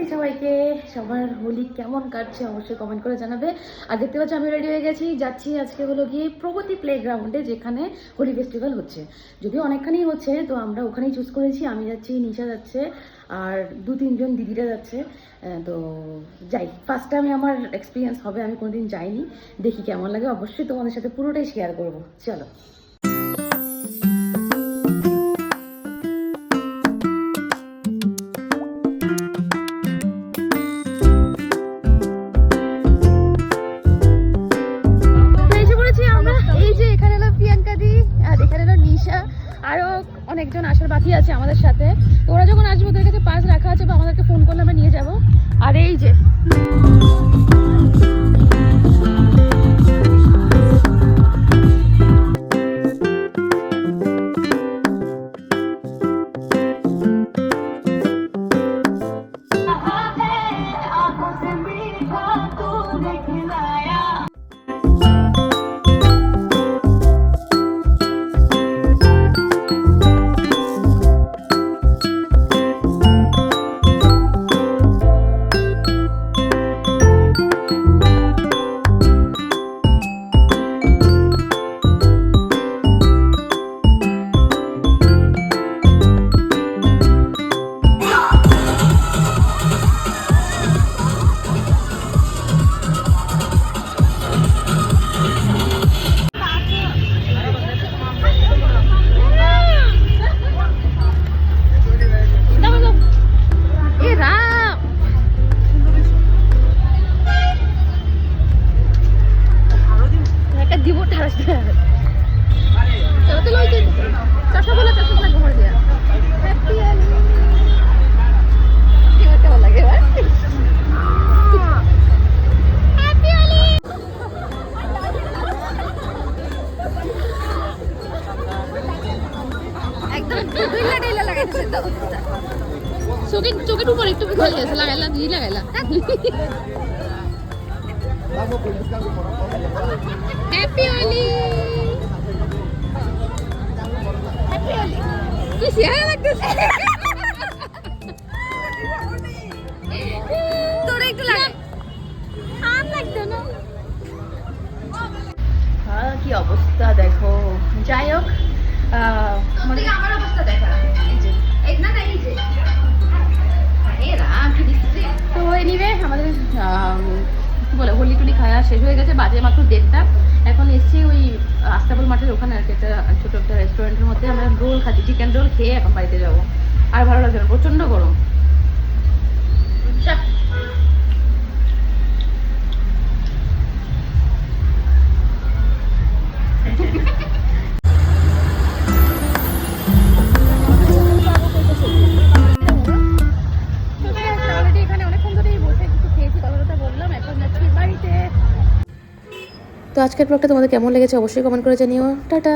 হোলি সবাইকে? সবার হোলি কেমন কাটছে অবশ্যই কমেন্ট করে জানাবে। আর দেখতে পাচ্ছি, আমি রেডি হয়ে গেছি। যাচ্ছি আজকে হলো গিয়ে প্রগতি প্লেগ্রাউন্ডে যেখানে হোলি ফেস্টিভ্যাল হচ্ছে। যদিও অনেকখানি হচ্ছে, তো আমরা ওখানেই চুজ করেছি। আমি যাচ্ছি, নিশা যাচ্ছে, আর দু তিনজন দিদিরা যাচ্ছে। তো যাই ফার্স্ট টাইমে আমার এক্সপিরিয়েন্স হবে, আমি কোনোদিন যাইনি। দেখি কেমন লাগে। অবশ্যই তোমাদের সাথে পুরোটাই শেয়ার করব। চলো। আর এখানে তো নিশা, আরও অনেকজন আসার বাকি আছে আমাদের সাথে। ওরা যখন আসবে, ওদের কাছে পাস রাখা আছে বা আমাদেরকে ফোন করলে আমরা চোখের উপর একটু লাগাইলা দুই লাগাইলা। হ্যাপি হোলি হ্যাপি হোলি কি সিয়ারা লাগতেছে তোর একটু লাগা। আর লাগতো না। হ্যাঁ কি অবস্থা দেখো। যাই হোক আহ, মানে আমার অবস্থা দেখা। খাওয়া শেষ হয়ে গেছে বাজে মাত্র দেড়টা। এখন এসছি ওই আস্তাবল মাঠের ওখানে আর কি, একটা ছোট একটা রেস্টুরেন্টের মধ্যে। আমরা রোল খাচ্ছি চিকেন রোল খেয়ে এখন বাড়িতে যাব। আর ভালো লাগছে না, প্রচণ্ড গরম। তো আজকের ব্লগটা তোমাদের কেমন লেগেছে অবশ্যই কমেন্ট করে জানিও। টাটা!